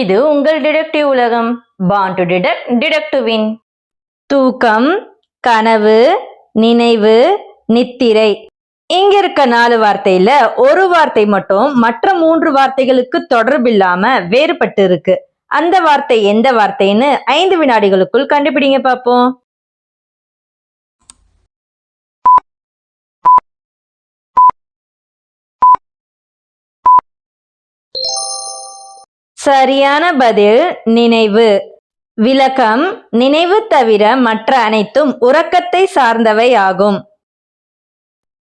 இது உங்கள் டிடெக்டிவ் உலகம். பான் டு டிடெக்ட் டிடெக்டிவின் தூக்கம் கனவு நினைவு நித்திரை. இங்க இருக்க நாலு வார்த்தையில ஒரு வார்த்தை மட்டும் மற்ற மூன்று வார்த்தைகளுக்கு தொடர்பில்லாம வேறுபட்டு இருக்கு. அந்த வார்த்தை எந்த வார்த்தைன்னு ஐந்து வினாடிகளுக்குள் கண்டுபிடிங்க பார்ப்போம் சரியான பதில் நினைவு. விளக்கம் நினைவு தவிர மற்ற அனைத்தும் உறக்கத்தை சார்ந்தவை ஆகும்.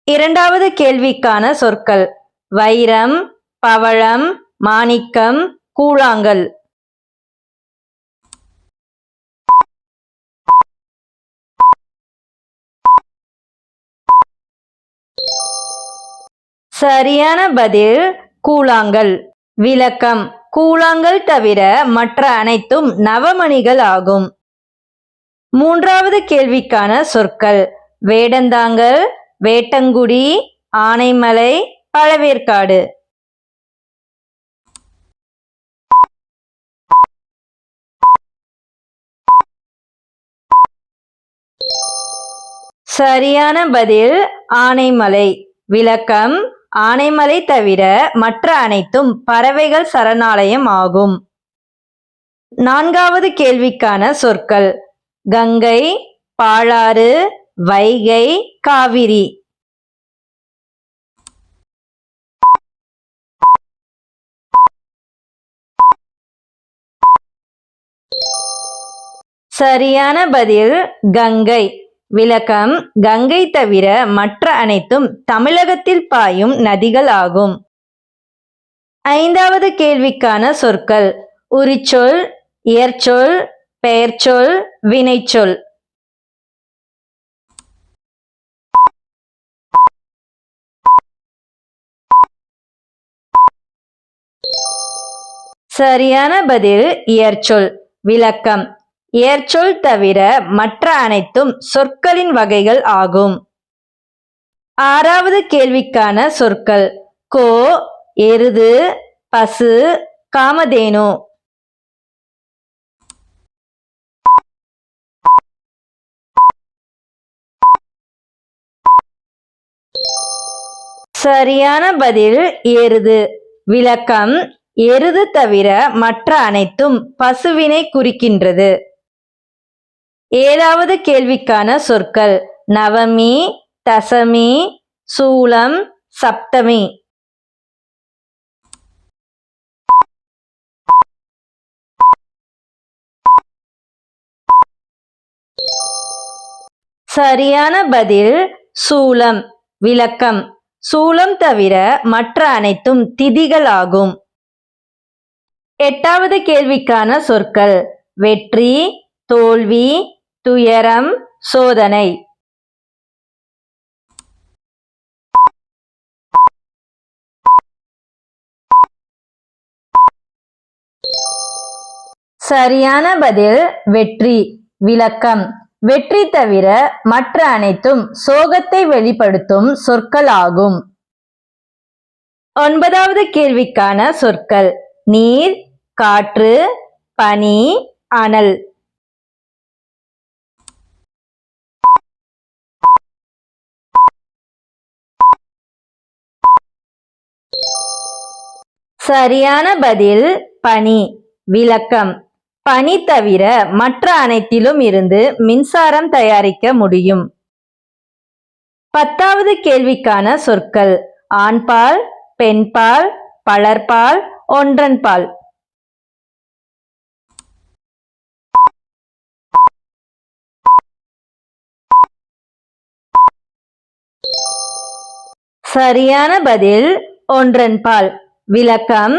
இரண்டாவது கேள்விக்கான சொற்கள் வைரம் பவழம் மாணிக்கம் கூழாங்கல். சரியான பதில் கூழாங்கல். விளக்கம் கூழாங்கல் தவிர மற்ற அனைத்தும் நவமணிகள் ஆகும். மூன்றாவது கேள்விக்கான சொற்கள். வேடந்தாங்கல் வேட்டங்குடி ஆனைமலை பழவேற்காடு. சரியான பதில் ஆனைமலை. விளக்கம் ஆனைமலை தவிர மற்ற அனைத்தும் பறவைகள் சரணாலயம் ஆகும். நான்காவது கேள்விக்கான சொற்கள். கங்கை பாலாறு வைகை காவிரி. சரியான பதில் கங்கை. விளக்கம் கங்கை தவிர மற்ற அனைத்தும் தமிழகத்தில் பாயும் நதிகள் ஆகும் ஐந்தாவது கேள்விக்கான சொற்கள் உரிச்சொல் இயற்சொல் பெயர்ச்சொல் வினைச்சொல். சரியான பதில் இயற்சொல் விளக்கம். ஏர்ச்சொல் தவிர மற்ற அனைத்தும் சொற்களின் வகைகள் ஆகும். ஆறாவது கேள்விக்கான சொற்கள். கோ எருது பசு காமதேனு. சரியான பதில் எருது விளக்கம் எருது தவிர மற்ற அனைத்தும் பசுவினை குறிக்கின்றது. ஏழாவது கேள்விக்கான சொற்கள். நவமி தசமி சூலம் சப்தமி. சரியான பதில் சூலம் விளக்கம். சூலம் தவிர மற்ற அனைத்தும் திதிகள் ஆகும் எட்டாவது கேள்விக்கான சொற்கள். வெற்றி தோல்வி துயரம் சோதனை. சரியான பதில் வெற்றி. விளக்கம். வெற்றி தவிர மற்ற அனைத்தும் சோகத்தை வெளிப்படுத்தும் சொற்கள் ஆகும் ஒன்பதாவது கேள்விக்கான சொற்கள். நீர் காற்று பனி அனல். சரியான பதில் பனி விளக்கம். பனி தவிர மற்ற அனைத்திலும் இருந்து மின்சாரம் தயாரிக்க முடியும். பத்தாவது கேள்விக்கான சொற்கள் ஆண்பால் பெண்பால் பலர்பால் ஒன்றன்பால். சரியான பதில் ஒன்றன்பால். விளக்கம்.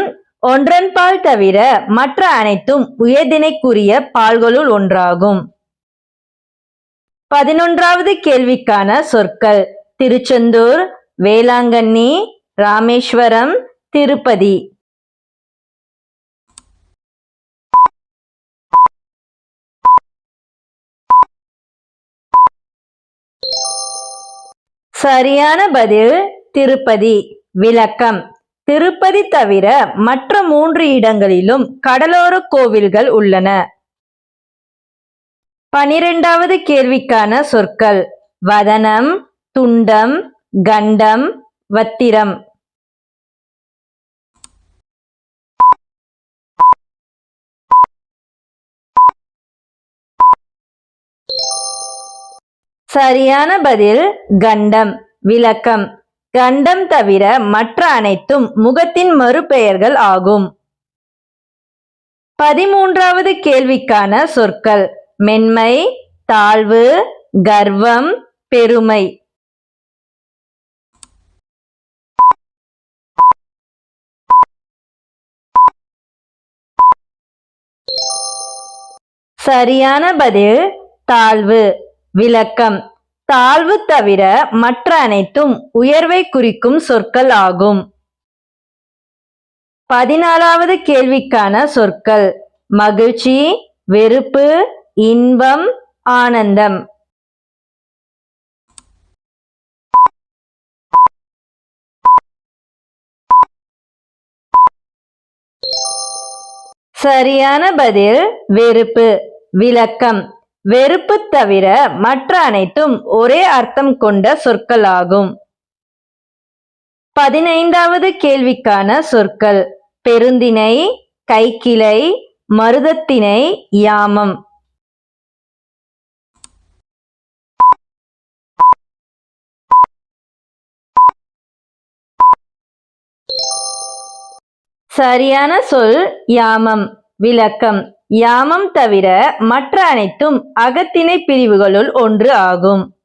ஒன்றன்பால் தவிர மற்ற அனைத்தும் உயர்தினைக்குரிய பால்களுள் ஒன்றாகும். பதினொன்றாவது கேள்விக்கான சொற்கள். திருச்செந்தூர் வேளாங்கண்ணி ராமேஸ்வரம் திருப்பதி. சரியான பதில் திருப்பதி. விளக்கம். திருப்பதி தவிர மற்ற மூன்று இடங்களிலும் கடலோர கோவில்கள் உள்ளன. பனிரெண்டாவது கேள்விக்கான சொற்கள். வதனம் துண்டம் கண்டம் வத்திரம். சரியான பதில் கண்டம் விளக்கம். கண்டம் தவிர மற்ற அனைத்தும் முகத்தின் மறுபெயர்கள் ஆகும். பதிமூன்றாவது கேள்விக்கான சொற்கள். மென்மை தாழ்வு கர்வம் பெருமை. சரியான பதில் தாழ்வு. விளக்கம். தாழ்வு தவிர மற்ற அனைத்தும் உயர்வை குறிக்கும் சொற்கள் ஆகும். பதினாலாவது கேள்விக்கான சொற்கள். மகிழ்ச்சி வெறுப்பு இன்பம் ஆனந்தம். சரியான பதில் வெறுப்பு விளக்கம். வெறுப்பு தவிர மற்ற அனைத்தும் ஒரே அர்த்தம் கொண்ட சொற்களாகும். பதினைந்தாவது கேள்விக்கான சொற்கள். பெருந்தினை கைக்கிளை மருதத்தினை யாமம். சரியான சொல் யாமம். விளக்கம். யாமம் தவிர மற்ற அனைத்தும் அகத்திணை பிரிவுகளுள் ஒன்று ஆகும்.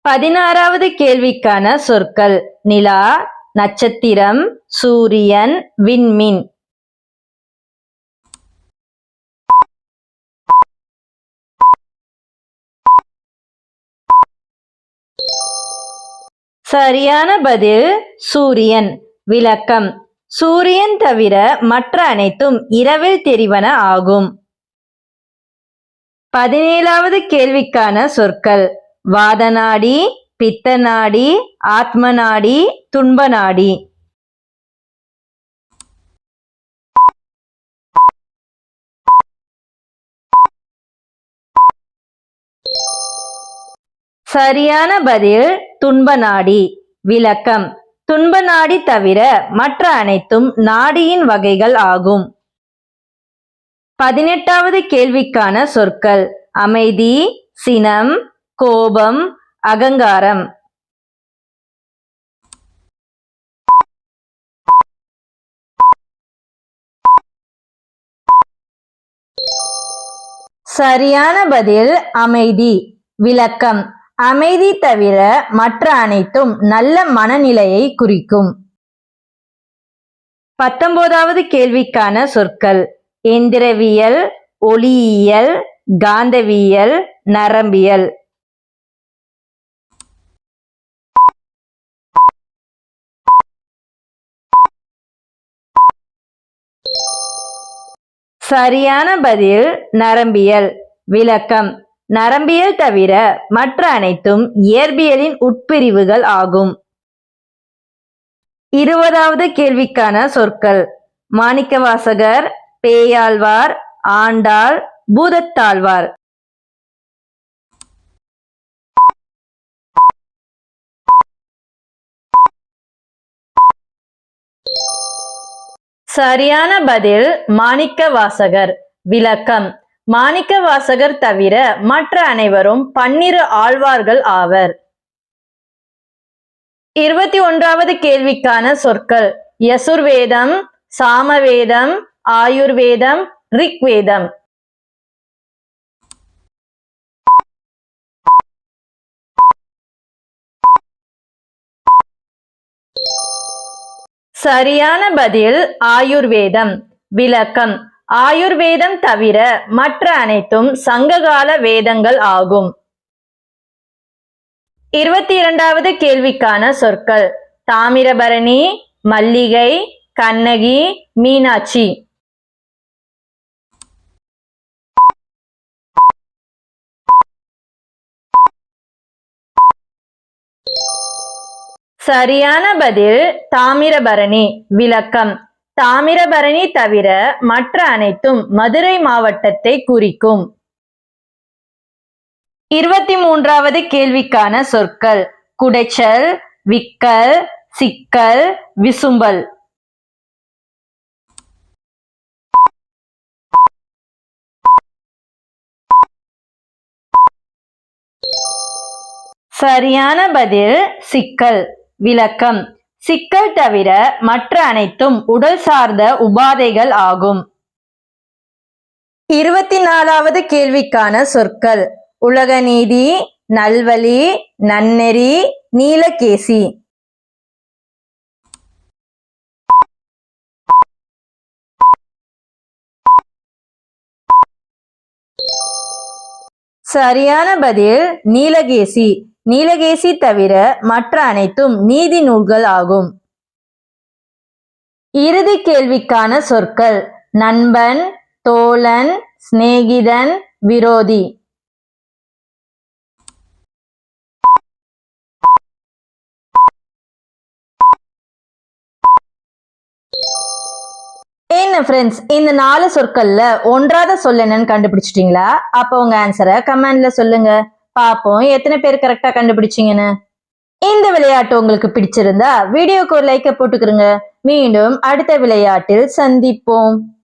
பதினாறாவது கேள்விக்கான சொற்கள். நிலா நட்சத்திரம் சூரியன் விண்மின். சரியான பதில் சூரியன். விளக்கம். சூரியன் தவிர மற்ற அனைத்தும் இரவில் தெரிவன ஆகும். பதினேழாவது கேள்விக்கான சொற்கள். வாதநாடி பித்தநாடி ஆத்மநாடி துன்பநாடி. சரியான பதில் துன்ப நாடி விளக்கம். துன்ப நாடி தவிர மற்ற அனைத்தும் நாடியின் வகைகள் ஆகும். பதினெட்டாவது கேள்விக்கான சொற்கள். அமைதி சினம் கோபம் அகங்காரம். சரியான பதில் அமைதி விளக்கம். அமைதி தவிர மற்ற அனைத்தும் நல்ல மனநிலையை குறிக்கும். பத்தொன்பதாவது கேள்விக்கான சொற்கள். எந்திரவியல் ஒளியியல் காந்தவியல் நரம்பியல். சரியான பதில் நரம்பியல். விளக்கம். நரம்பியல் தவிர மற்ற அனைத்தும் இயற்பியலின் உட்பிரிவுகள் ஆகும். இருபதாவது கேள்விக்கான சொற்கள். மாணிக்கவாசகர் பேயாழ்வார் ஆண்டாள் பூதத்தாழ்வார். சரியான பதில் மாணிக்க வாசகர் விளக்கம். மாணிக்க வாசகர் தவிர மற்ற அனைவரும் பன்னிரு ஆழ்வார்கள் ஆவர். இருபத்தி ஒன்றாவது கேள்விக்கான சொற்கள். யசுர்வேதம் சாமவேதம் ஆயுர்வேதம் ரிக்வேதம். சரியான பதில் ஆயுர்வேதம். விளக்கம். ஆயுர்வேதம் தவிர மற்ற அனைத்தும் சங்ககால வேதங்கள் ஆகும். இருபத்தி இரண்டாவது கேள்விக்கான சொற்கள். தாமிரபரணி மல்லிகை கண்ணகி மீனாட்சி. சரியான பதில் தாமிரபரணி விளக்கம். தாமிரபரணி தவிர மற்ற அனைத்தும் மதுரை மாவட்டத்தை குறிக்கும். இருபத்தி மூன்றாவது கேள்விக்கான சொற்கள். குடைச்சல் விக்கல் சிக்கல் விசும்பல். சரியான பதில் சிக்கல். விளக்கம். சிக்கல் தவிர மற்ற அனைத்தும் உடல் சார்ந்த உபாதைகள் ஆகும். இருபத்தி நாலாவது கேள்விக்கான சொற்கள். உலகநீதி நல்வழி நன்னெறி நீலகேசி. சரியான பதில் நீலகேசி. நீலகேசி தவிர மற்ற அனைத்தும் நீதி நூல்கள் ஆகும். இறுதி கேள்விக்கான சொற்கள் நண்பன் தோழன் சிநேகிதன் விரோதி. என்ன ஃப்ரெண்ட்ஸ் இந்த நாலு சொற்கள்ல ஒன்றாத சொல் என்னன்னு கண்டுபிடிச்சிட்டீங்களா? அப்போ உங்க ஆன்சரை கமெண்ட்ல சொல்லுங்க. பாப்போம். எத்தனை பேர் கரெக்டா கண்டுபிடிச்சீங்கன்னு? இந்த விளையாட்டு உங்களுக்கு பிடிச்சிருந்தா வீடியோக்கு ஒரு லைக்கை போட்டுக்கிறங்க மீண்டும் அடுத்த விளையாட்டில் சந்திப்போம்.